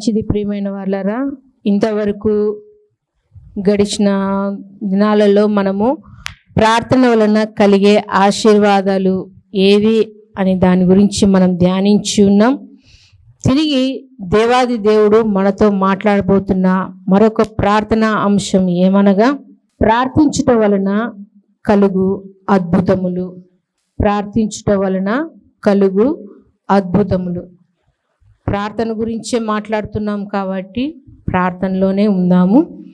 మంచిది ప్రియమైన వాళ్ళరా ఇంతవరకు గడిచిన దినాలలో మనము ప్రార్థన వలన కలిగే ఆశీర్వాదాలు ఏవి అని దాని గురించి మనం ధ్యానించి ఉన్నాం. తిరిగి దేవాది దేవుడు మనతో మాట్లాడబోతున్న మరొక ప్రార్థన అంశం ఏమనగా ప్రార్థించుట వలన కలుగు అద్భుతములు. ప్రార్థించుట వలన కలుగు అద్భుతములు. ప్రార్థన గురించే మాట్లాడుతున్నాం కాబట్టి ప్రార్థనలోనే ఉందాము.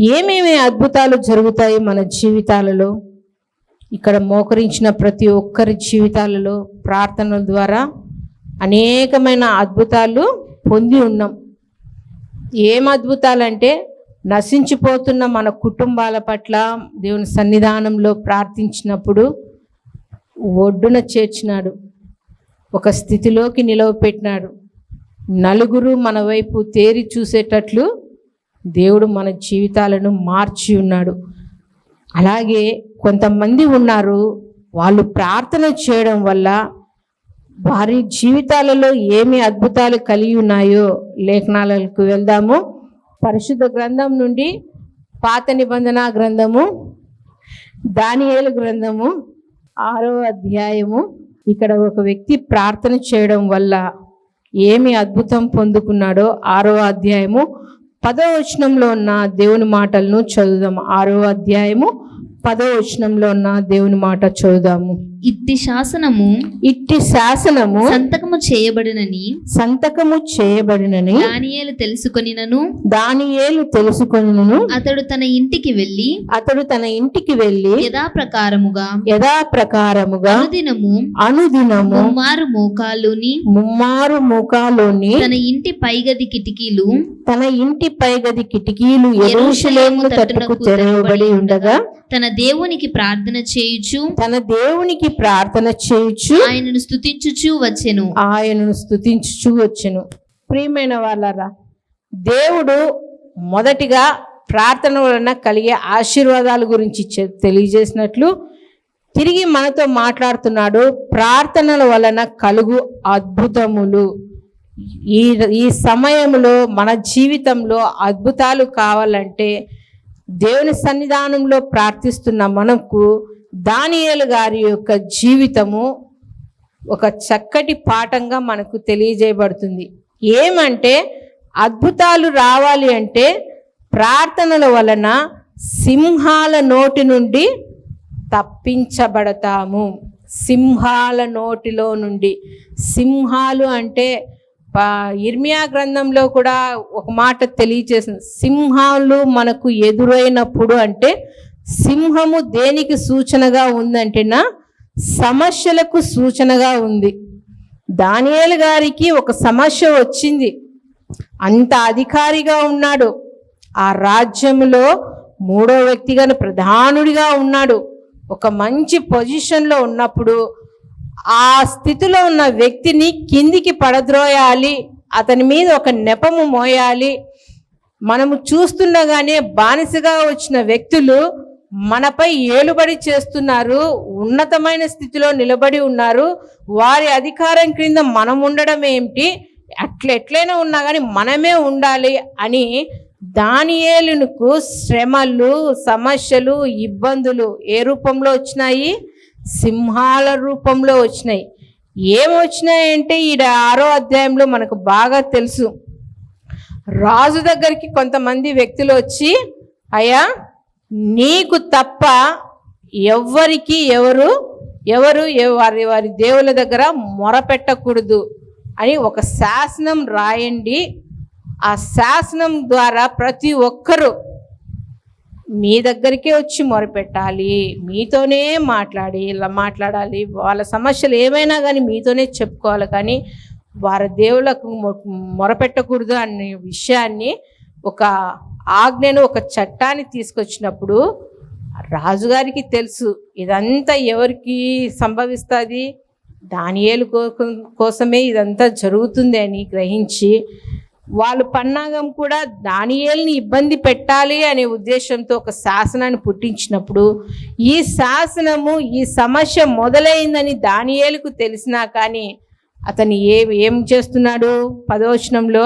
ఏమేమి అద్భుతాలు జరుగుతాయి మన జీవితాలలో? ఇక్కడ మోకరించిన ప్రతి ఒక్కరి జీవితాలలో ప్రార్థనల ద్వారా అనేకమైన అద్భుతాలు పొంది ఉన్నాం. ఏం అద్భుతాలంటే నశించిపోతున్న మన కుటుంబాల పట్ల దేవుని సన్నిధానంలో ప్రార్థించినప్పుడు ఒడ్డున చేర్చినాడు. ఒక స్థితిలోకి నిలవపెట్టినాడు. నలుగురు మన వైపు తేరి చూసేటట్లు దేవుడు మన జీవితాలను మార్చి ఉన్నాడు. అలాగే కొంతమంది ఉన్నారు వాళ్ళు ప్రార్థన చేయడం వల్ల వారి జీవితాలలో ఏమి అద్భుతాలు కలిగి ఉన్నాయో లేఖనాలకు వెళ్దాము. పరిశుద్ధ గ్రంథం నుండి పాత నిబంధన గ్రంథము దానియేలు గ్రంథము ఆరో అధ్యాయము. ఇక్కడ ఒక వ్యక్తి ప్రార్థన చేయడం వల్ల ఏమి అద్భుతం పొందుకున్నాడో ఆరో అధ్యాయము పదో వచనంలో ఉన్న దేవుని మాటలను చదువుదాము. ఆరో అధ్యాయము పదో వచనంలో ఉన్న దేవుని మాట చదువుదాము. ఇట్టి శాసనము ఇట్టి శాసనము సంతకము చేయబడినని సంతకము చేయబడినని దానియేలు తెలుసుకొనినను. దానియేలు తెలుసుకొనును అతడు తన ఇంటికి వెళ్ళి అతడు తన ఇంటికి వెళ్ళి యథాప్రకారముగా యథా ప్రకారముగా అనుదినము అనుదినము ముమ్మారు మోకాలుని ముమ్మారు ముఖాలోని తన ఇంటి పైగది కిటికీలు తన ఇంటి పైగది కిటికీలు ఎరుషలేము తట్టుకు తెరవబడి ఉండగా తన దేవునికి ప్రార్థన చేయుచు తన దేవునికి ప్రార్థన చేయుచు ఆయనను స్తుతించుచు వచ్చెను. ఆయనను స్తుతించుచు వచ్చెను. ప్రియమైన వాళ్ళరా దేవుడు మొదటిగా ప్రార్థన వలన కలిగే ఆశీర్వాదాల గురించి తెలియజేసినట్లు తిరిగి మనతో మాట్లాడుతున్నాడు. ప్రార్థనల వలన కలుగు అద్భుతములు. ఈ ఈ సమయంలో మన జీవితంలో అద్భుతాలు కావాలంటే దేవుని సన్నిధానంలో ప్రార్థిస్తున్న మనకు దానియేలు గారి యొక్క జీవితము ఒక చక్కటి పాఠంగా మనకు తెలియజేయబడుతుంది. ఏమంటే అద్భుతాలు రావాలి అంటే ప్రార్థనల వలన సింహాల నోటి నుండి తప్పించబడతాము. సింహాల నోటిలో నుండి. సింహాలు అంటే ఇర్మియా గ్రంథంలో కూడా ఒక మాట తెలియచేసింది సింహాలు మనకు ఎదురైనప్పుడు అంటే సింహము దేనికి సూచనగా ఉందంటేనా? సమస్యలకు సూచనగా ఉంది. దానియేలు గారికి ఒక సమస్య వచ్చింది. అంత అధికారిగా ఉన్నాడు. ఆ రాజ్యంలో మూడో వ్యక్తిగా ప్రధానుడిగా ఉన్నాడు. ఒక మంచి పొజిషన్లో ఉన్నప్పుడు ఆ స్థితిలో ఉన్న వ్యక్తిని కిందికి పడద్రోయాలి. అతని మీద ఒక నెపము మోయాలి. మనము చూస్తుండగానే బానిసగా వచ్చిన వ్యక్తులు మనపై ఏలుబడి చేస్తున్నారు ఉన్నతమైన స్థితిలో నిలబడి ఉన్నారు. వారి అధికారం క్రింద మనం ఉండడం ఏమిటి? అట్ల ఎట్లయినా ఉన్నా కానీ మనమే ఉండాలి అని దానియేలునుకు శ్రమలు సమస్యలు ఇబ్బందులు ఏ రూపంలో వచ్చినాయి? సింహాల రూపంలో వచ్చినాయి. ఏమొచ్చినాయంటే ఈ ఆరో అధ్యాయంలో మనకు బాగా తెలుసు. రాజు దగ్గరికి కొంతమంది వ్యక్తులు వచ్చి అయ్యా నీకు తప్ప ఎవ్వరికి ఎవరు ఎవరు వారి వారి దేవుల దగ్గర మొరపెట్టకూడదు అని ఒక శాసనం రాయండి. ఆ శాసనం ద్వారా ప్రతి ఒక్కరూ మీ దగ్గరికే వచ్చి మొరపెట్టాలి. మీతోనే మాట్లాడి ఇలా మాట్లాడాలి. వాళ్ళ సమస్యలు ఏమైనా కానీ మీతోనే చెప్పుకోవాలి. కానీ వారి దేవులకు మొరపెట్టకూడదు అనే విషయాన్ని ఒక ఆజ్ఞను ఒక చట్టాన్ని తీసుకొచ్చినప్పుడు రాజుగారికి తెలుసు ఇదంతా ఎవరికి సంభవిస్తుంది? దానియేలు కో- కోసమే ఇదంతా జరుగుతుంది అని గ్రహించి వాళ్ళు పన్నాగం కూడా దానియేల్ని ఇబ్బంది పెట్టాలి అనే ఉద్దేశంతో ఒక శాసనాన్ని పుట్టించినప్పుడు ఈ శాసనము ఈ సమస్య మొదలైందని దానియేలకు తెలిసినా కానీ అతను ఏ ఏం చేస్తున్నాడు? పదవచనంలో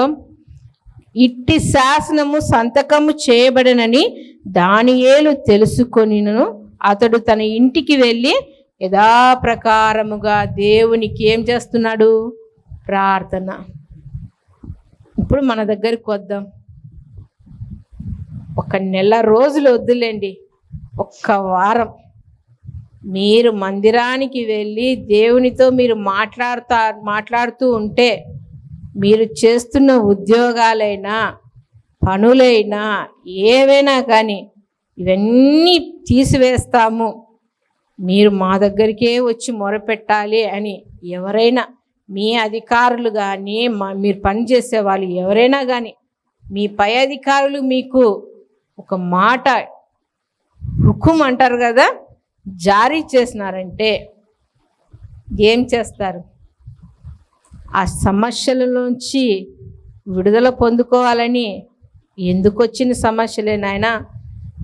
ఇట్టి శాసనము సంతకము చేయబడనని దానియేలు తెలుసుకొనిను అతడు తన ఇంటికి వెళ్ళి యథాప్రకారముగా దేవునికి ఏం చేస్తున్నాడు? ప్రార్థన. ఇప్పుడు మన దగ్గరికి వద్దాం. ఒక నెల రోజులు వద్దులేండి. ఒక్క వారం. మీరు మందిరానికి వెళ్ళి దేవునితో మీరు మాట్లాడుతా మాట్లాడుతూ ఉంటే మీరు చేస్తున్న ఉద్యోగాలైనా పనులైనా ఏవైనా కానీ ఇవన్నీ తీసివేస్తాము. మీరు మా దగ్గరికే వచ్చి మొరపెట్టాలి అని ఎవరైనా మీ అధికారులు కానీ మా మీరు పనిచేసే వాళ్ళు ఎవరైనా కానీ మీ పై అధికారులు మీకు ఒక మాట హుకుం అంటారు కదా జారీ చేసినారంటే ఏం చేస్తారు? ఆ సమస్యల నుంచి విడుదల పొందుకోవాలని ఎందుకు వచ్చిన సమస్యలే నాయన?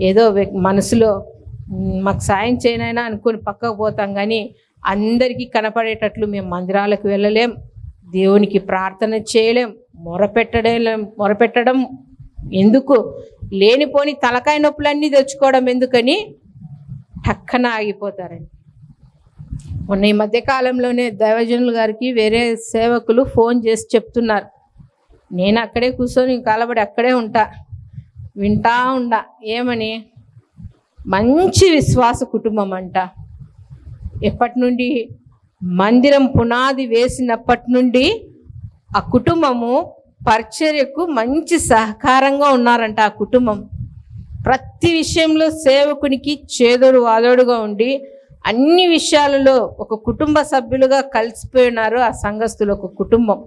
ఏదో మనసులో మాకు సాయం చేయనైనా అనుకుని పక్కకు పోతాం కానీ అందరికీ కనపడేటట్లు మేము మందిరాలకు వెళ్ళలేం. దేవునికి ప్రార్థన చేయలేం. మొరపెట్టడం మొరపెట్టడం ఎందుకు? లేనిపోని తలకాయ నొప్పులన్నీ తెచ్చుకోవడం ఎందుకని? టక్కన ఆగిపోతారండి. మొన్న ఈ మధ్య కాలంలోనే దైవజనులు గారికి వేరే సేవకులు ఫోన్ చేసి చెప్తున్నారు. నేను అక్కడే కూర్చొని కాలబడి అక్కడే ఉంటా వింటా ఉండా. ఏమని? మంచి విశ్వాస కుటుంబం అంట. ఎప్పటి నుండి? మందిరం పునాది వేసినప్పటి నుండి ఆ కుటుంబము పరిచర్యకు మంచి సహకారంగా ఉన్నారంట ఆ కుటుంబం. ప్రతి విషయంలో సేవకునికి చేదోడు వాదోడుగా ఉండి అన్ని విషయాలలో ఒక కుటుంబ సభ్యులుగా కలిసిపోయినారు ఆ సంఘస్థులు ఒక కుటుంబం.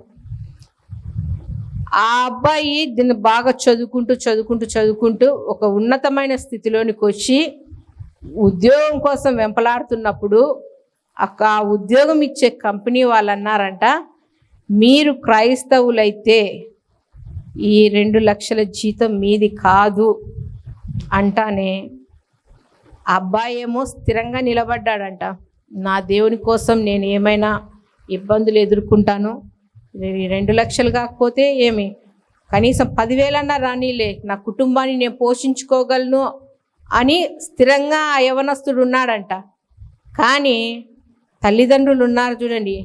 ఆ అబ్బాయి దీన్ని బాగా చదువుకుంటూ చదువుకుంటూ చదువుకుంటూ ఒక ఉన్నతమైన స్థితిలోనికి వచ్చి ఉద్యోగం కోసం వెంపలాడుతున్నప్పుడు అక్క ఆ ఉద్యోగం ఇచ్చే కంపెనీ వాళ్ళు అన్నారంట మీరు క్రైస్తవులైతే ఈ రెండు లక్షల జీతం మీది కాదు అంటానే ఆ అబ్బాయి ఏమో స్థిరంగా నిలబడ్డాడంట. నా దేవుని కోసం నేను ఏమైనా ఇబ్బందులు ఎదుర్కొంటాను? రెండు లక్షలు కాకపోతే ఏమి? కనీసం పదివేలన్నా రానీలే. నా కుటుంబాన్ని నేను పోషించుకోగలను అని స్థిరంగా ఆ యవనస్తుడు ఉన్నాడంట. కానీ తల్లిదండ్రులు ఉన్నారు చూడండి.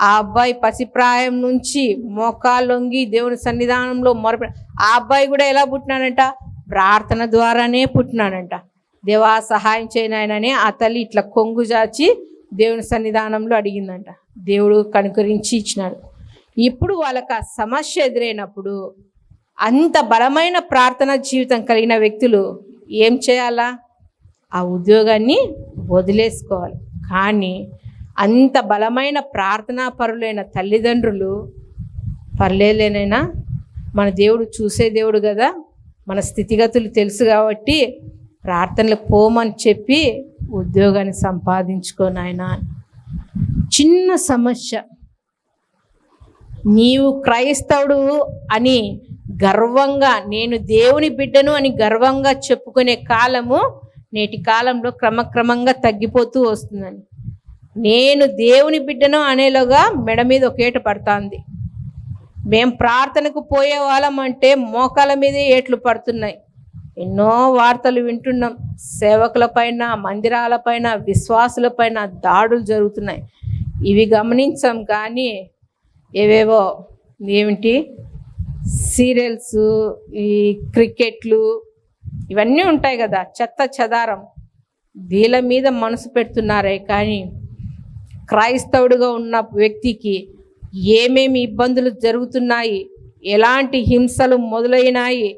ఆ అబ్బాయి పసిప్రాయం నుంచి మోకాళ్ళొంగి దేవుని సన్నిధానంలో మొరపె ఆ అబ్బాయి కూడా ఎలా పుట్టినాడంట? ప్రార్థన ద్వారానే పుట్టినాడంట. దేవా సహాయం చేయనాయనని ఆ తల్లి ఇట్లా కొంగు జాచి దేవుని సన్నిధానంలో అడిగిందంట. దేవుడు కనుకరించి ఇచ్చినాడు. ఇప్పుడు వాళ్ళకి ఆ సమస్య ఎదురైనప్పుడు అంత బలమైన ప్రార్థన జీవితం కలిగిన వ్యక్తులు ఏం చేయాలా? ఆ ఉద్యోగాన్ని వదిలేసుకోవాలి. కానీ అంత బలమైన ప్రార్థనా పరులైన తల్లిదండ్రులు పర్లేలేనైనా మన దేవుడు చూసే దేవుడు కదా మన స్థితిగతులు తెలుసు కాబట్టి ప్రార్థనలకు పోమని చెప్పి ఉద్యోగాన్ని సంపాదించుకో నాయనా. చిన్న సమస్య. నీవు క్రైస్తవుడు అని గర్వంగా నేను దేవుని బిడ్డను అని గర్వంగా చెప్పుకునే కాలము నేటి కాలంలో క్రమక్రమంగా తగ్గిపోతూ వస్తుందని. నేను దేవుని బిడ్డను అనేలోగా మెడ మీద ఒకేట పడుతుంది. మేం ప్రార్థనకు పోయే వాళ్ళం అంటే మోకాల మీదే ఏట్లు పడుతున్నాయి. ఎన్నో వార్తలు వింటున్నాం. సేవకులపైన మందిరాలపైన విశ్వాసులపైన దాడులు జరుగుతున్నాయి. ఇవి గమనించాం కానీ ఏవేవో ఏమిటి? సీరియల్స్ ఈ క్రికెట్లు ఇవన్నీ ఉంటాయి కదా చెత్త చెదారం. వీళ్ళ మీద మనసు పెడుతున్నారే కానీ క్రైస్తవుడిగా ఉన్న వ్యక్తికి ఏమేమి ఇబ్బందులు జరుగుతున్నాయి? ఎలాంటి హింసలు మొదలైనాయి?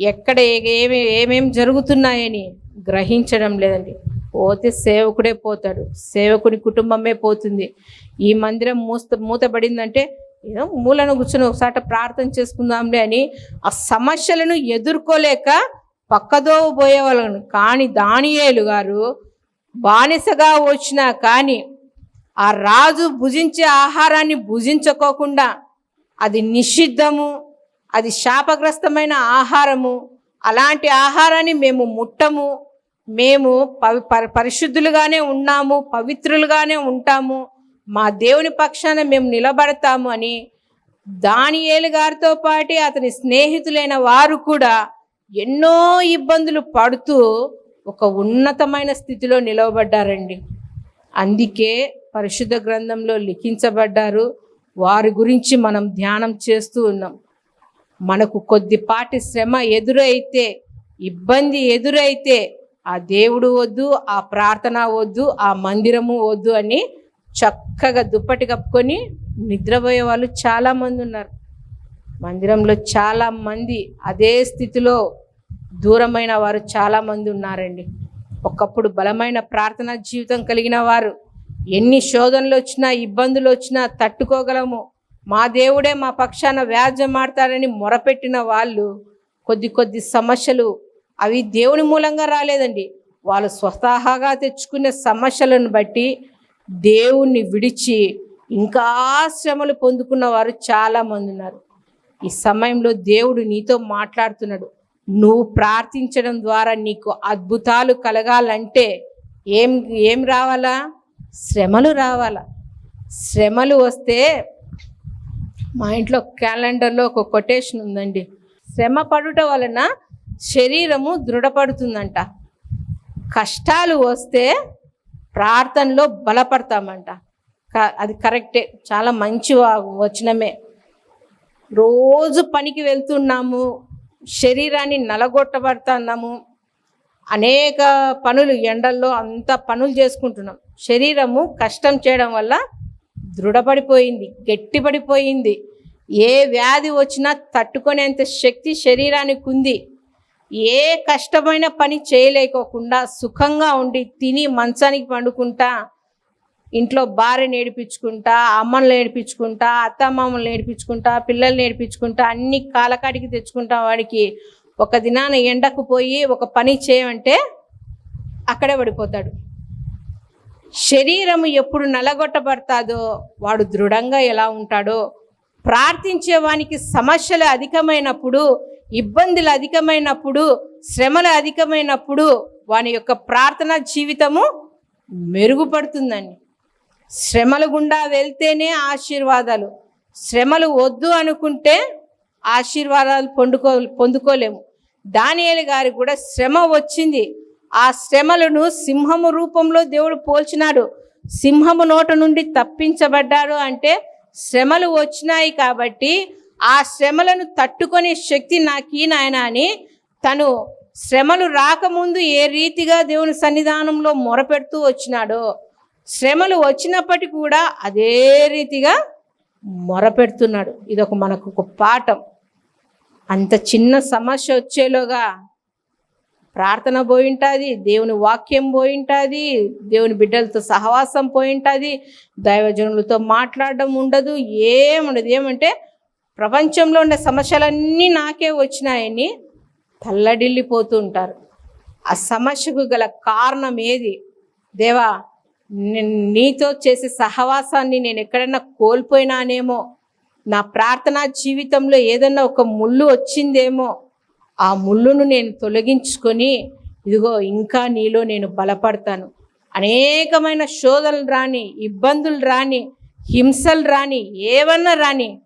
ఎక్కడ ఏమి ఏమేమి జరుగుతున్నాయని గ్రహించడం లేదండి. పోతే సేవకుడే పోతాడు. సేవకుడి కుటుంబమే పోతుంది. ఈ మందిరం మూస్త మూతపడిందంటే ఏదో మూలను కూర్చొని ఒకసాట ప్రార్థన చేసుకుందాంలే అని ఆ సమస్యలను ఎదుర్కోలేక పక్కదో పోయేవాళ్ళను. కానీ దానియేలు గారు బానిసగా వచ్చినా కానీ ఆ రాజు భుజించే ఆహారాన్ని భుజించుకోకుండా అది నిషిద్ధము అది శాపగ్రస్తమైన ఆహారము. అలాంటి ఆహారాన్ని మేము ముట్టము. మేము పవి పరి- పరిశుద్ధులుగానే ఉన్నాము పవిత్రులుగానే ఉంటాము. మా దేవుని పక్షాన మేము నిలబడతాము అని దానియేలు గారితో పాటి అతని స్నేహితులైన వారు కూడా ఎన్నో ఇబ్బందులు పడుతూ ఒక ఉన్నతమైన స్థితిలో నిలవబడ్డారండి. అందుకే పరిశుద్ధ గ్రంథంలో లిఖించబడ్డారు. వారి గురించి మనం ధ్యానం చేస్తూ ఉన్నాం. మనకు కొద్దిపాటి శ్రమ ఎదురైతే ఇబ్బంది ఎదురైతే ఆ దేవుడు వద్దు ఆ ప్రార్థన వద్దు ఆ మందిరము వద్దు అని చక్కగా దుప్పటి కప్పుకొని నిద్రపోయే వాళ్ళు చాలామంది ఉన్నారు. మందిరంలో చాలా మంది అదే స్థితిలో దూరమైన వారు చాలామంది ఉన్నారండి. ఒకప్పుడు బలమైన ప్రార్థనా జీవితం కలిగిన వారు ఎన్ని శోధనలు వచ్చినా ఇబ్బందులు వచ్చినా తట్టుకోగలము. మా దేవుడే మా పక్షాన వ్యాజ్యం ఆడతాడని మొరపెట్టిన వాళ్ళు కొద్ది కొద్ది సమస్యలు అవి దేవుని మూలంగా రాలేదండి. వాళ్ళు స్వతహాగా తెచ్చుకునే సమస్యలను బట్టి దేవుణ్ణి విడిచి ఇంకా శ్రమలు పొందుకున్న వారు చాలామంది ఉన్నారు. ఈ సమయంలో దేవుడు నీతో మాట్లాడుతున్నాడు. నువ్వు ప్రార్థించడం ద్వారా నీకు అద్భుతాలు కలగాలంటే ఏం ఏం రావాలా? శ్రమలు రావాలా? శ్రమలు వస్తే మా ఇంట్లో క్యాలెండర్లో ఒక కొటేషన్ ఉందండి. శ్రమ పడుట వలన శరీరము దృఢపడుతుందంట. కష్టాలు వస్తే ప్రార్థనలో బలపడతామంట. క- అది కరెక్టే. చాలా మంచి వచనమే. రోజు పనికి వెళ్తున్నాము శరీరాన్ని నలగొట్టబడుతున్నాము అనేక పనులు ఎండల్లో అంత పనులు చేసుకుంటున్నాం. శరీరము కష్టం చేయడం వల్ల దృఢపడిపోయింది గట్టిపడిపోయింది. ఏ వ్యాధి వచ్చినా తట్టుకునేంత శక్తి శరీరానికి ఉంది. ఏ కష్టమైన పని చేయలేకోకుండా సుఖంగా ఉండి తిని మంచానికి పండుకుంటా ఇంట్లో భార్య నేర్పించుకుంటా అమ్మని నేర్పించుకుంటా అత్తమామలు నేర్పించుకుంటా పిల్లలు నేర్పించుకుంటా అన్ని కాలకాడికి తెచ్చుకుంటా వాడికి. ఒక దినాన ఎండకు పోయి ఒక పని చేయమంటే అక్కడే పడిపోతాడు. శరీరము ఎప్పుడు నలగొట్టబడతాదో వాడు దృఢంగా ఎలా ఉంటాడో ప్రార్థించే వానికి సమస్యలు అధికమైనప్పుడు ఇబ్బందులు అధికమైనప్పుడు శ్రమలు అధికమైనప్పుడు వాని యొక్క ప్రార్థన జీవితము మెరుగుపడుతుందండి. శ్రమల గుండా వెళ్తేనే ఆశీర్వాదాలు. శ్రమలు వద్దు అనుకుంటే ఆశీర్వాదాలు పొందుకో పొందుకోలేము. దానియేలు గారికి కూడా శ్రమ వచ్చింది. ఆ శ్రమలను సింహము రూపంలో దేవుడు పోల్చినాడు. సింహము నోట నుండి తప్పించబడ్డాడు అంటే శ్రమలు వచ్చినాయి కాబట్టి ఆ శ్రమలను తట్టుకునే శక్తి నాకీనాయన అని తను శ్రమలు రాకముందు ఏ రీతిగా దేవుని సన్నిధానంలో మొరపెడుతూ వచ్చినాడో శ్రమలు వచ్చినప్పటికీ కూడా అదే రీతిగా మొరపెడుతున్నాడు. ఇదొక మనకు ఒక పాఠం. అంత చిన్న సమస్య వచ్చేలోగా ప్రార్థన పోయింటుంది దేవుని వాక్యం పోయింటుంది దేవుని బిడ్డలతో సహవాసం పోయింటుంది దైవజనులతో మాట్లాడడం ఉండదు ఏముండదు ఏమంటే ప్రపంచంలో ఉన్న సమస్యలన్నీ నాకే వచ్చినాయని తల్లడిల్లిపోతూ ఉంటారు. ఆ సమస్యకు గల కారణం ఏది? దేవా నీతో చేసే సహవాసాన్ని నేను ఎక్కడైనా కోల్పోయినానేమో నా ప్రార్థనా జీవితంలో ఏదన్నా ఒక ముళ్ళు వచ్చిందేమో ఆ ముళ్ళును నేను తొలగించుకొని ఇదిగో ఇంకా నీలో నేను బలపడతాను. అనేకమైన శోధనలు రాని ఇబ్బందులు రాని హింసలు రాని ఏవన్నా రాని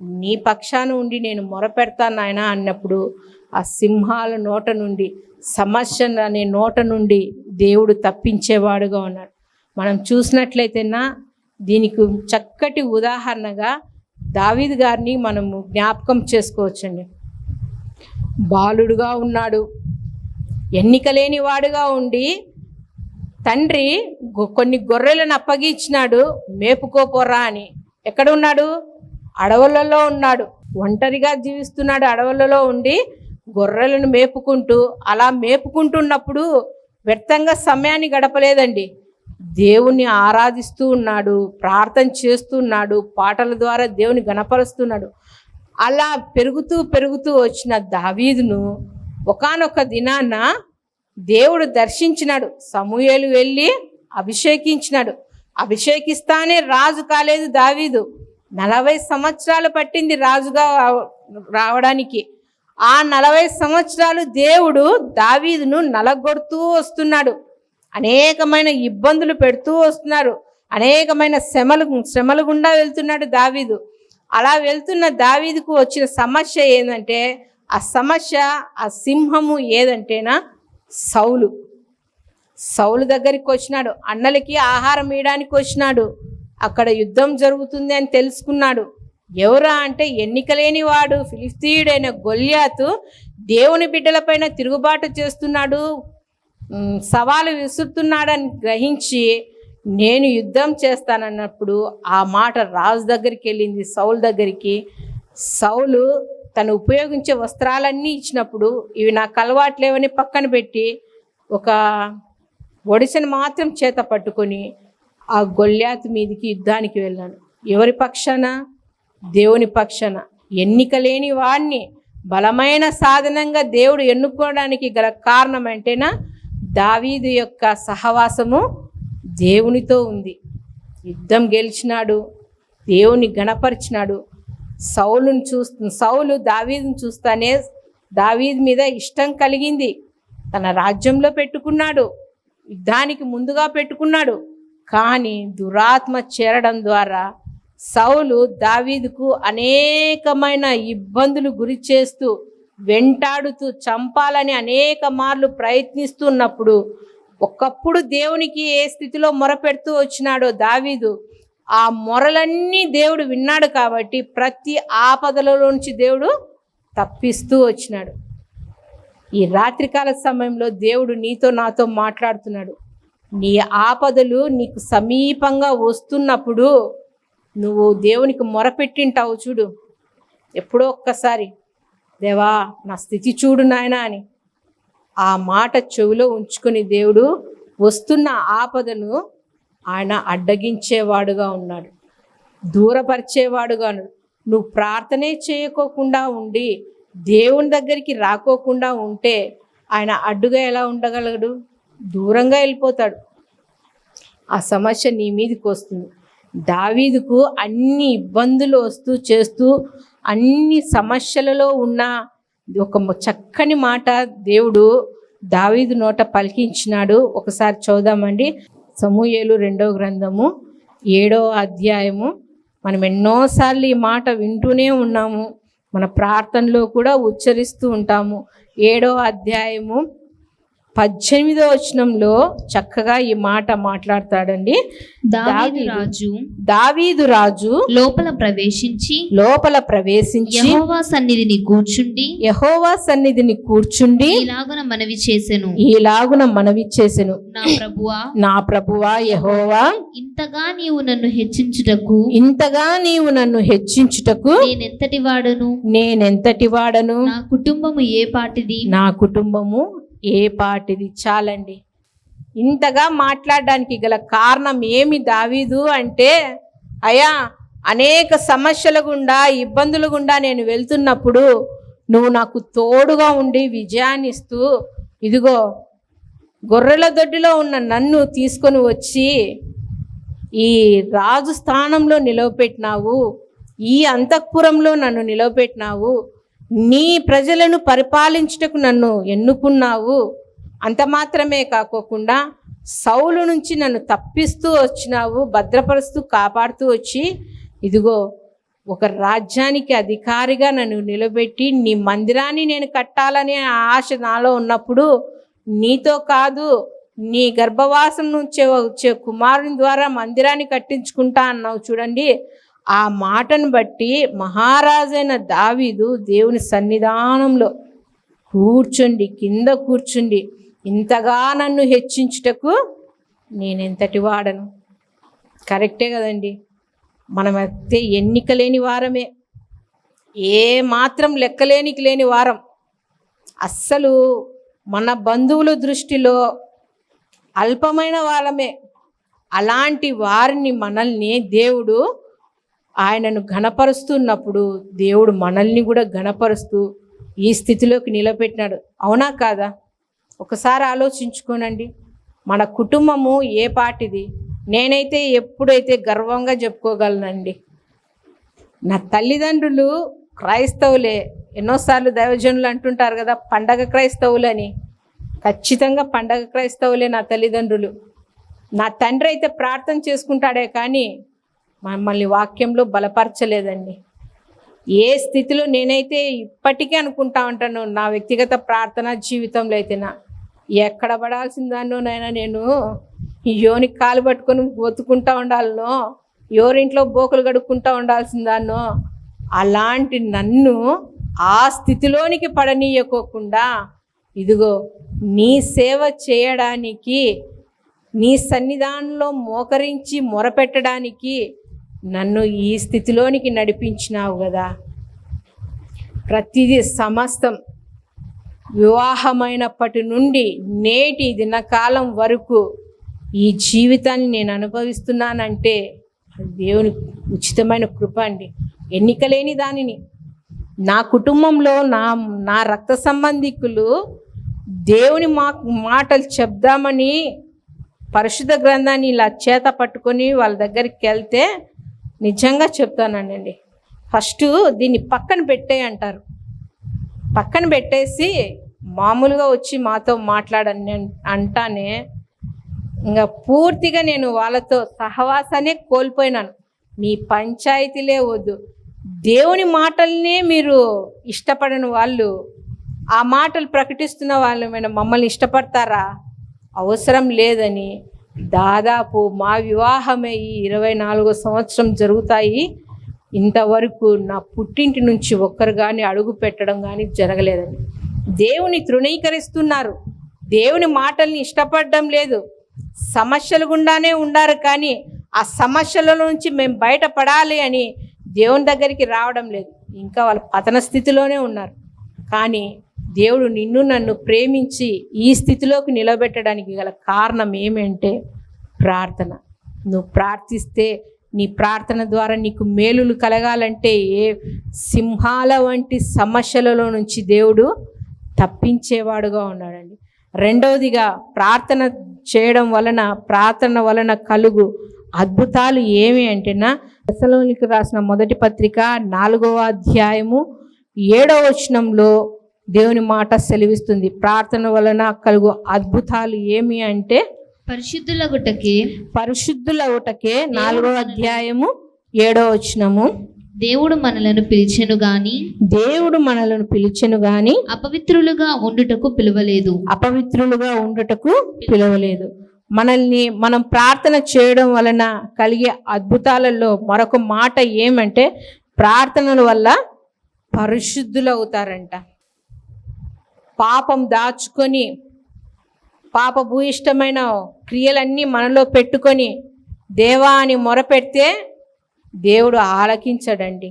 నీ పక్షాన ఉండి నేను మొరపెడతాను నాయన అన్నప్పుడు ఆ సింహాల నోట నుండి సమస్య అనే నోట నుండి దేవుడు తప్పించేవాడుగా ఉన్నాడు. మనం చూసినట్లయితేనా దీనికి చక్కటి ఉదాహరణగా దావీద్ గారిని మనము జ్ఞాపకం చేసుకోవచ్చండి. బాలుడుగా ఉన్నాడు. ఎన్నికలేని వాడుగా ఉండి తండ్రి కొన్ని గొర్రెలను అప్పగించినాడు. మేపుకోపోరా అని. ఎక్కడ ఉన్నాడు అడవులలో ఉన్నాడు. ఒంటరిగా జీవిస్తున్నాడు అడవులలో ఉండి గొర్రెలను మేపుకుంటూ. అలా మేపుకుంటున్నప్పుడు వ్యర్థంగా సమయాన్ని గడపలేదండి. దేవుణ్ణి ఆరాధిస్తూ ఉన్నాడు. ప్రార్థన చేస్తున్నాడు పాటల ద్వారా దేవుని గణపరుస్తున్నాడు. అలా పెరుగుతూ పెరుగుతూ వచ్చిన దావీదును ఒకానొక దినాన దేవుడు దర్శించినాడు. సమూహలు వెళ్ళి అభిషేకించినాడు. అభిషేకిస్తానే రాజు కాలేదు దావీదు. నలభై సంవత్సరాలు పట్టింది రాజుగా రావడానికి. ఆ నలభై సంవత్సరాలు దేవుడు దావీదును నలగొడుతూ వస్తున్నాడు. అనేకమైన ఇబ్బందులు పెడుతూ వస్తున్నారు. అనేకమైన శ్రమలు శ్రమలు గుండా వెళ్తున్నాడు దావీదు. అలా వెళ్తున్న దావీదుకు వచ్చిన సమస్య ఏంటంటే ఆ సమస్య ఆ సింహము ఏదంటేనా? సౌలు. సౌలు దగ్గరికి వచ్చినాడు. అన్నలకి ఆహారం ఇవ్వడానికి వచ్చినాడు. అక్కడ యుద్ధం జరుగుతుంది అని తెలుసుకున్నాడు. ఎవరా అంటే ఎన్నికలేని వాడు ఫిలిస్తీయుడైన గొల్యాతు దేవుని బిడ్డలపైన తిరుగుబాటు చేస్తున్నాడు సవాలు విసురుతున్నాడని గ్రహించి నేను యుద్ధం చేస్తానన్నప్పుడు ఆ మాట రాజు దగ్గరికి వెళ్ళింది సౌలు దగ్గరికి. సౌలు తను ఉపయోగించే వస్త్రాలన్నీ ఇచ్చినప్పుడు ఇవి నాకు అలవాట్లేవని పక్కన పెట్టి ఒక ఒడిసెను మాత్రం చేత పట్టుకొని ఆ గొల్లాత్ మీదికి యుద్ధానికి వెళ్ళాను. ఎవరి పక్షాన? దేవుని పక్షాన. ఎన్నిక లేని వాడిని బలమైన సాధనంగా దేవుడు ఎన్నుకోవడానికి గల కారణం అంటేనా దావీదు యొక్క సహవాసము దేవునితో ఉంది. యుద్ధం గెలిచినాడు దేవుని గణపరిచినాడు. సౌలుని చూస్తు సౌలు దావీదును చూస్తానే దావీద్ మీద ఇష్టం కలిగింది. తన రాజ్యంలో పెట్టుకున్నాడు యుద్ధానికి ముందుగా పెట్టుకున్నాడు. కానీ దురాత్మ చేరడం ద్వారా సౌలు దావీదుకు అనేకమైన ఇబ్బందులు గురి చేస్తూ వెంటాడుతూ చంపాలని అనేక మార్లు ప్రయత్నిస్తున్నప్పుడు ఒకప్పుడు దేవునికి ఏ స్థితిలో మొరపెడుతూ వచ్చినాడో దావీదు ఆ మొరలన్నీ దేవుడు విన్నాడు కాబట్టి ప్రతి ఆపదలలోంచి దేవుడు తప్పిస్తూ వచ్చినాడు. ఈ రాత్రికాల సమయంలో దేవుడు నీతో నాతో మాట్లాడుతున్నాడు. నీ ఆపదలు నీకు సమీపంగా వస్తున్నప్పుడు నువ్వు దేవునికి మొరపెట్టింటావు చూడు. ఎప్పుడో ఒక్కసారి దేవా నా స్థితి చూడు నాయనా అని ఆ మాట చెవిలో ఉంచుకుని దేవుడు వస్తున్న ఆపదను ఆయన అడ్డగించేవాడుగా ఉన్నాడు. దూరపరిచేవాడుగా నువ్వు ప్రార్థనే చేయకోకుండా ఉండి దేవుని దగ్గరికి రాకోకుండా ఉంటే ఆయన అడ్డుగా ఎలా ఉండగలడు? దూరంగా వెళ్ళిపోతాడు. ఆ సమస్య నీ మీదకి వస్తుంది. దావీదుకు అన్ని ఇబ్బందులు వస్తూ చేస్తూ అన్ని సమస్యలలో ఉన్న ఒక చక్కని మాట దేవుడు దావీదు నోట పలికించినాడు. ఒకసారి చూద్దామండి. సమూయేలు రెండవ గ్రంథము ఏడో అధ్యాయము. మనం ఎన్నోసార్లు ఈ మాట వింటూనే ఉన్నాము. మన ప్రార్థనలో కూడా ఉచ్చరిస్తూ ఉంటాము. ఏడో అధ్యాయము పద్దెనిమిదో వచనంలో చక్కగా ఈ మాట మాట్లాడతాడండి. దావీదు రాజు దావీదు రాజు లోపల ప్రవేశించి లోపల ప్రవేశించి యెహోవా సన్నిధిని కూర్చుండి యహోవా సన్నిధిని కూర్చుండి ఇలాగున మనవి చేసెను. ఈలాగున మనవి చేసెను. నా ప్రభువా నా ప్రభువా యహోవా ఇంతగా నీవు నన్ను హెచ్చించుటకు ఇంతగా నీవు నన్ను హెచ్చించుటకు నేనెంతటి వాడను? నేనెంతటి వాడను? నా కుటుంబము ఏ పాటిది? నా కుటుంబము ఏ పాటిది చాలండి. ఇంతగా మాట్లాడడానికి గల కారణం ఏమి దావీదు అంటే అయ్యా అనేక సమస్యల గుండా ఇబ్బందుల గుండా నేను వెళ్తున్నప్పుడు నువ్వు నాకు తోడుగా ఉండి విజయాన్ని ఇస్తూ ఇదిగో గొర్రెల దొడ్డిలో ఉన్న నన్ను తీసుకొని వచ్చి ఈ రాజు స్థానంలో నిలవపెట్టినావు ఈ అంతఃపురంలో నన్ను నిలవపెట్టినావు నీ ప్రజలను పరిపాలించుటకు నన్ను ఎన్నుకున్నావు. అంత మాత్రమే కాకోకుండా సౌలు నుంచి నన్ను తప్పిస్తూ వచ్చినావు భద్రపరుస్తూ కాపాడుతూ వచ్చి ఇదిగో ఒక రాజ్యానికి అధికారిగా నన్ను నిలబెట్టి నీ మందిరాన్ని నేను కట్టాలనే ఆశ నాలో ఉన్నప్పుడు నీతో కాదు నీ గర్భవాసం నుంచే వచ్చే కుమారుని ద్వారా మందిరాన్ని కట్టించుకుంటా అన్నావు చూడండి. ఆ మాటను బట్టి మహారాజైన దావీదు దేవుని సన్నిధానంలో కూర్చుండి కింద కూర్చుండి ఇంతగా నన్ను హెచ్చించుటకు నేనెంతటి వాడను? కరెక్టే కదండి. మనమైతే ఎన్నిక లేని వారమే. ఏ మాత్రం లెక్కలేనికి లేని వారం. అస్సలు మన బంధువుల దృష్టిలో అల్పమైన వాళ్ళమే. అలాంటి వారిని మనల్ని దేవుడు ఆయనను ఘనపరుస్తున్నప్పుడు దేవుడు మనల్ని కూడా ఘనపరుస్తూ ఈ స్థితిలోకి నిలబెట్టినాడు. అవునా కాదా? ఒకసారి ఆలోచించుకోనండి. మన కుటుంబము ఏ పాటిది? నేనైతే ఎప్పుడైతే గర్వంగా చెప్పుకోగలనండి. నా తల్లిదండ్రులు క్రైస్తవులే. ఎన్నోసార్లు దైవజనులు అంటుంటారు కదా పండగ క్రైస్తవులని. ఖచ్చితంగా పండగ క్రైస్తవులే నా తల్లిదండ్రులు. నా తండ్రి అయితే ప్రార్థన చేసుకుంటాడే కానీ మమ్మల్ని వాక్యంలో బలపరచలేదండి. ఏ స్థితిలో నేనైతే ఇప్పటికీ అనుకుంటా ఉంటాను నా వ్యక్తిగత ప్రార్థన జీవితంలో అయితే నా ఎక్కడ పడాల్సిందానోనైనా నేను యోనికి కాలు పట్టుకొని బతుకుంటా ఉండాలనో ఎవరింట్లో బోకులు గడుక్కుంటా ఉండాల్సిందానో అలాంటి నన్ను ఆ స్థితిలోనికి పడనీయకోకుండా ఇదిగో నీ సేవ చేయడానికి నీ సన్నిధానంలో మోకరించి మొరపెట్టడానికి నన్ను ఈ స్థితిలోనికి నడిపించినావు కదా. ప్రతిదీ సమస్తం వివాహమైనప్పటి నుండి నేటి దినకాలం వరకు ఈ జీవితాన్ని నేను అనుభవిస్తున్నానంటే దేవుని ఉచితమైన కృప అండి. ఎన్నికలేని దానిని. నా కుటుంబంలో నా నా రక్త సంబంధికులు దేవుని మా మాటలు చెప్దామని పరిశుద్ధ గ్రంథాన్ని ఇలా చేత పట్టుకొని వాళ్ళ దగ్గరికి వెళ్తే నిజంగా చెప్తానండి. ఫస్ట్ దీన్ని పక్కన పెట్టే అంటారు. పక్కన పెట్టేసి మామూలుగా వచ్చి మాతో మాట్లాడని అంటానే ఇంకా పూర్తిగా నేను వాళ్ళతో సహవాసాన్ని కోల్పోయినాను. మీ పంచాయతీలే వద్దు. దేవుని మాటల్నే మీరు ఇష్టపడని వాళ్ళు ఆ మాటలు ప్రకటిస్తున్న వాళ్ళు మమ్మల్ని ఇష్టపడతారా? అవసరం లేదని దాదాపు మా వివాహమే ఈ ఇరవై నాలుగో సంవత్సరం జరుగుతాయి. ఇంతవరకు నా పుట్టింటి నుంచి ఒక్కరు కానీ అడుగు పెట్టడం కానీ జరగలేదని దేవుని తృణీకరిస్తున్నారు. దేవుని మాటల్ని ఇష్టపడడం లేదు. సమస్యలు గుండానే ఉండారు కానీ ఆ సమస్యల నుంచి మేము బయటపడాలి అని దేవుని దగ్గరికి రావడం లేదు. ఇంకా వాళ్ళ పతన స్థితిలోనే ఉన్నారు. కానీ దేవుడు నిన్ను నన్ను ప్రేమించి ఈ స్థితిలోకి నిలబెట్టడానికి గల కారణం ఏమంటే ప్రార్థన. నువ్వు ప్రార్థిస్తే నీ ప్రార్థన ద్వారా నీకు మేలులు కలగాలంటే ఏ సింహాల వంటి సమస్యలలో నుంచి దేవుడు తప్పించేవాడుగా ఉన్నాడండి. రెండవదిగా ప్రార్థన చేయడం వలన ప్రార్థన వలన కలుగు అద్భుతాలు ఏమి అంటేనా దశలోనికి రాసిన మొదటి పత్రిక నాలుగవ అధ్యాయము ఏడవ వచనంలో దేవుని మాట సెలవిస్తుంది. ప్రార్థన వలన కలుగు అద్భుతాలు ఏమి అంటే పరిశుద్ధులగుటకే పరిశుద్ధుల ఒకటకే నాలుగవ అధ్యాయము ఏడవ వచనము. దేవుడు మనలను పిలిచెను గాని దేవుడు మనలను పిలిచెను గాని అపవిత్రులుగా ఉండుటకు పిలువలేదు. అపవిత్రులుగా ఉండుటకు పిలవలేదు. మనల్ని మనం ప్రార్థన చేయడం వలన కలిగే అద్భుతాలలో మరొక మాట ఏమంటే ప్రార్థనల వల్ల పరిశుద్ధులు అవుతారంట పాపం దాచుకొని పాప భూయిష్టమైన క్రియలన్నీ మనలో పెట్టుకొని దేవా అని మొరపెడితే దేవుడు ఆలకించడండి.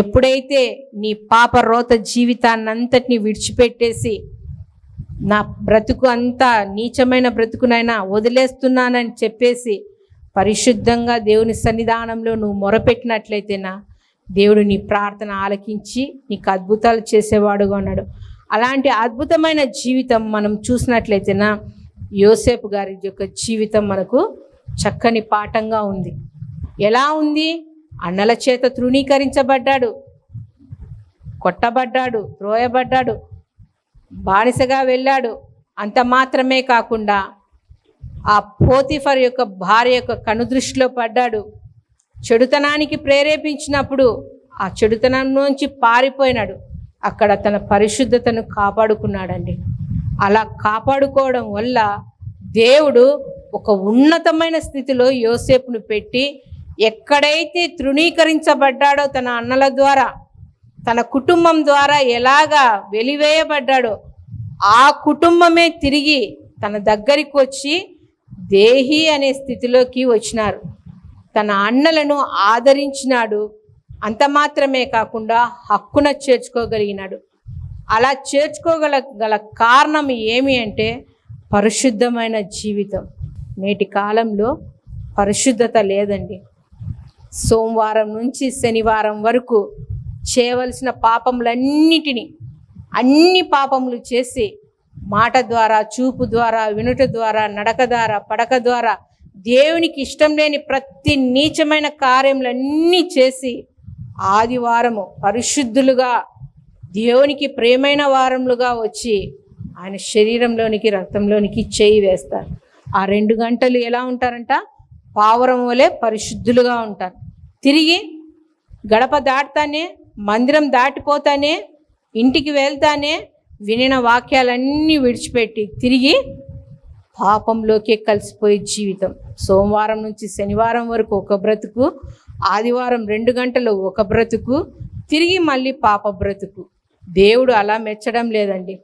ఎప్పుడైతే నీ పాప రోత జీవితాన్నంతటిని విడిచిపెట్టేసి నా బ్రతుకు అంతా నీచమైన బ్రతుకునైనా వదిలేస్తున్నానని చెప్పేసి పరిశుద్ధంగా దేవుని సన్నిధానంలో నువ్వు మొరపెట్టినట్లయితేనా దేవుడు నీ ప్రార్థన ఆలకించి నీకు అద్భుతాలు చేసేవాడుగా ఉన్నాడు. అలాంటి అద్భుతమైన జీవితం మనం చూసినట్లయితేనా యోసేపు గారి యొక్క జీవితం మనకు చక్కని పాఠంగా ఉంది. ఎలా ఉంది? అన్నల చేత తృణీకరించబడ్డాడు. కొట్టబడ్డాడు. త్రోయబడ్డాడు. బానిసగా వెళ్ళాడు. అంత మాత్రమే కాకుండా ఆ పోతిఫర్ యొక్క భార్య యొక్క కనుదృష్టిలో పడ్డాడు. చెడుతనానికి ప్రేరేపించినప్పుడు ఆ చెడుతనం నుంచి పారిపోయినాడు. అక్కడ తన పరిశుద్ధతను కాపాడుకున్నాడండి. అలా కాపాడుకోవడం వల్ల దేవుడు ఒక ఉన్నతమైన స్థితిలో యోసేపును పెట్టి ఎక్కడైతే తృణీకరించబడ్డాడో తన అన్నల ద్వారా తన కుటుంబం ద్వారా ఎలాగా వెలివేయబడ్డాడో ఆ కుటుంబమే తిరిగి తన దగ్గరికి వచ్చి దేహి అనే స్థితిలోకి వచ్చినారు. తన అన్నలను ఆదరించినాడు. అంత మాత్రమే కాకుండా హక్కున చేర్చుకోగలిగినాడు. అలా చేర్చుకోగల గల కారణం ఏమి అంటే పరిశుద్ధమైన జీవితం. నేటి కాలంలో పరిశుద్ధత లేదండి. సోమవారం నుంచి శనివారం వరకు చేయవలసిన పాపములన్నిటినీ అన్ని పాపములు చేసి మాట ద్వారా చూపు ద్వారా వినుట ద్వారా నడక ద్వారా పడక ద్వారా దేవునికి ఇష్టం లేని ప్రతి నీచమైన కార్యములన్నీ చేసి ఆదివారము పరిశుద్ధులుగా దేవునికి ప్రేమైన వారములుగా వచ్చి ఆయన శరీరంలోనికి రక్తంలోనికి చేయి వేస్తారు. ఆ రెండు గంటలు ఎలా ఉంటారంట? పావురం వలె పరిశుద్ధులుగా ఉంటారు. తిరిగి గడప దాటుతానే మందిరం దాటిపోతానే ఇంటికి వెళ్తానే వినిన వాక్యాలన్నీ విడిచిపెట్టి తిరిగి పాపంలోకే కలిసిపోయే జీవితం. సోమవారం నుంచి శనివారం వరకు ఒక బ్రతుకు ఆదివారం రెండు గంటలు ఒక బ్రతుకు తిరిగి మళ్ళీ పాప బ్రతుకు. దేవుడు అలా మెచ్చడం లేదండి.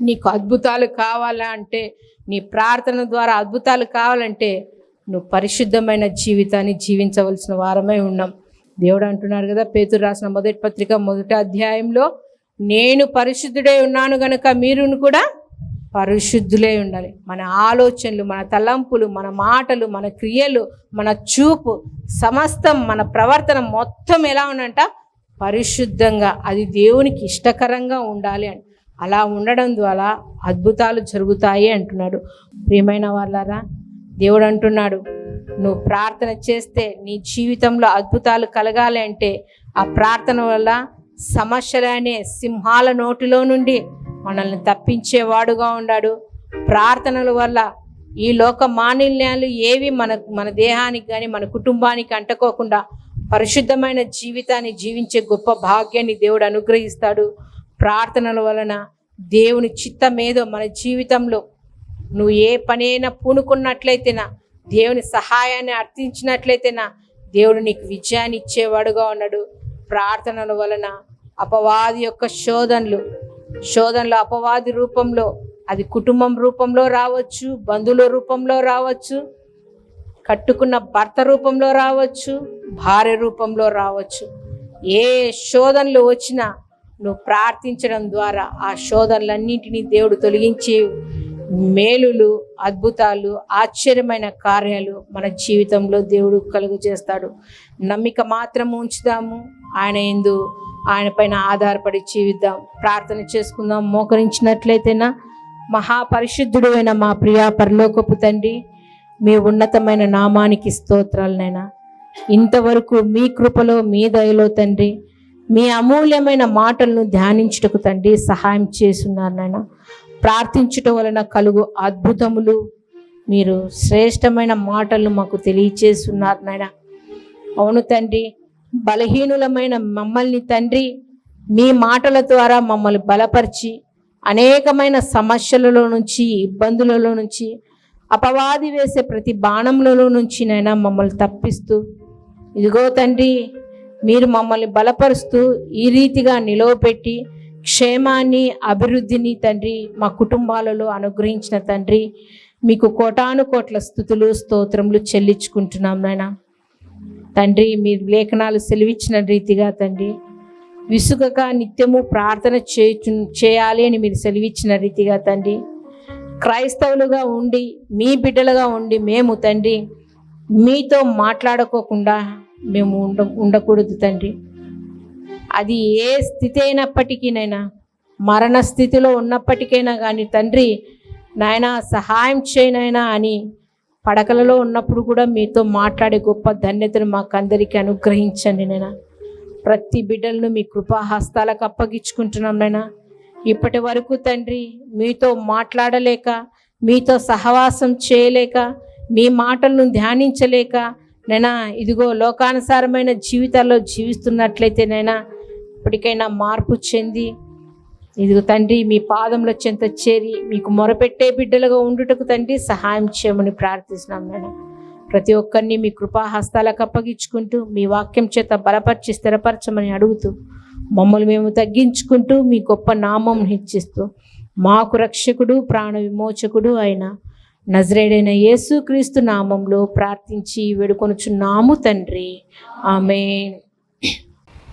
నీకు అద్భుతాలు కావాలా అంటే నీ ప్రార్థన ద్వారా అద్భుతాలు కావాలంటే నువ్వు పరిశుద్ధమైన జీవితాన్ని జీవించవలసిన వారమై ఉన్నాం. దేవుడు అంటున్నాడు కదా పేతురు రాసిన మొదటి పత్రిక మొదటి అధ్యాయంలో నేను పరిశుద్ధుడై ఉన్నాను గనుక మీరును కూడా పరిశుద్ధులే ఉండాలి. మన ఆలోచనలు మన తలంపులు మన మాటలు మన క్రియలు మన చూపు సమస్తం మన ప్రవర్తన మొత్తం ఎలా ఉందంట? పరిశుద్ధంగా అది దేవునికి ఇష్టకరంగా ఉండాలి అని అలా ఉండడం ద్వారా అద్భుతాలు జరుగుతాయి అంటున్నాడు. ప్రియమైన వాళ్ళారా దేవుడు అంటున్నాడు నువ్వు ప్రార్థన చేస్తే నీ జీవితంలో అద్భుతాలు కలగాలి అంటే ఆ ప్రార్థన వల్ల సమస్యలనే సింహాల నోటిలో నుండి మనల్ని తప్పించేవాడుగా ఉన్నాడు ప్రార్థనల వల్ల ఈ లోక మానిన్యాలు ఏవి మన మన దేహానికి కానీ మన కుటుంబానికి అంటుకోకుండా పరిశుద్ధమైన జీవితాన్ని జీవించే గొప్ప భాగ్యాన్ని దేవుడు అనుగ్రహిస్తాడు. ప్రార్థనల వలన దేవుని చిత్తమేదో మన జీవితంలో నువ్వు ఏ పనైనా పూనుకున్నట్లయితేనా దేవుని సహాయాన్ని అర్థించినట్లయితేనా దేవుడు నీకు విజయాన్ని ఇచ్చేవాడుగా ఉన్నాడు. ప్రార్థనల వలన అపవాది యొక్క శోధనలు శోధనలు అపవాది రూపంలో అది కుటుంబం రూపంలో రావచ్చు బంధువుల రూపంలో రావచ్చు కట్టుకున్న భర్త రూపంలో రావచ్చు భార్య రూపంలో రావచ్చు. ఏ శోధనలు వచ్చినా నువ్వు ప్రార్థించడం ద్వారా ఆ శోధనలన్నింటినీ దేవుడు తొలగించి మేలులు అద్భుతాలు ఆశ్చర్యమైన కార్యాలు మన జీవితంలో దేవుడు కలుగు చేస్తాడు నమ్మిక మాత్రం ఉంచుదాము. ఆయన ఎందు ఆయన పైన ఆధారపడి జీవిద్దాం ప్రార్థన చేసుకుందాం. మోకరించినట్లయితేనా మహాపరిశుద్ధుడు అయిన మా ప్రియా పరలోకపు తండ్రి మీ ఉన్నతమైన నామానికి స్తోత్రాలనైనా ఇంతవరకు మీ కృపలో మీ దయలో తండ్రి మీ అమూల్యమైన మాటలను ధ్యానించుటకు తండ్రి సహాయం చేస్తున్నారు నాయన. ప్రార్థించుట వలన కలుగు అద్భుతములు మీరు శ్రేష్టమైన మాటలను మాకు తెలియచేస్తున్నారు నాయన. అవును తండ్రి బలహీనులమైన మమ్మల్ని తండ్రి మీ మాటల ద్వారా మమ్మల్ని బలపరిచి అనేకమైన సమస్యలలో నుంచి ఇబ్బందులలో నుంచి అపవాది వేసే ప్రతి బాణములలో నుంచి నైనా మమ్మల్ని తప్పిస్తూ ఇదిగో తండ్రి మీరు మమ్మల్ని బలపరుస్తూ ఈ రీతిగా నిలవపెట్టి క్షేమాన్ని అభివృద్ధిని తండ్రి మా కుటుంబాలలో అనుగ్రహించిన తండ్రి మీకు కోటాను కోట్ల స్థుతులు స్తోత్రములు చెల్లించుకుంటున్నాం నాయనా. తండ్రి మీరు లేఖనాలు సెలవిచ్చిన రీతిగా తండ్రి విసుగక నిత్యము ప్రార్థన చేయచు చేయాలి అని మీరు సెలవిచ్చిన రీతిగా తండ్రి క్రైస్తవులుగా ఉండి మీ బిడ్డలుగా ఉండి మేము తండ్రి మీతో మాట్లాడుకోకుండా మేము ఉండ ఉండకూడదు తండ్రి. అది ఏ స్థితి అయినప్పటికీనైనా మరణ స్థితిలో ఉన్నప్పటికైనా కానీ తండ్రి నాయన సహాయం చేయనైనా అని పడకలలో ఉన్నప్పుడు కూడా మీతో మాట్లాడే గొప్ప ధన్యతను మాకు అందరికీ అనుగ్రహించండి నేను ప్రతి బిడ్డలను మీ కృపాహస్తాలకు అప్పగించుకుంటున్నాం నైనా ఇప్పటి వరకు తండ్రి మీతో మాట్లాడలేక మీతో సహవాసం చేయలేక మీ మాటలను ధ్యానించలేక నైనా ఇదిగో లోకానుసారమైన జీవితాల్లో జీవిస్తున్నట్లయితే నైనా ఇప్పటికైనా మార్పు చెంది ఇదిగో తండ్రి మీ పాదంలో చెంత చేరి మీకు మొరపెట్టే బిడ్డలుగా ఉండుటకు తండ్రి సహాయం చేయమని ప్రార్థిస్తున్నాం నేను ప్రతి ఒక్కరిని మీ కృపాహస్తాలకు అప్పగించుకుంటూ మీ వాక్యం చేత బలపరిచి స్థిరపరచమని అడుగుతూ మమ్మల్ని మేము తగ్గించుకుంటూ మీ గొప్ప నామం హెచ్చిస్తూ మాకు రక్షకుడు ప్రాణ విమోచకుడు అయిన నజరేడైన యేసుక్రీస్తు నామంలో ప్రార్థించి వేడుకొనుచున్నాము తండ్రి. ఆమె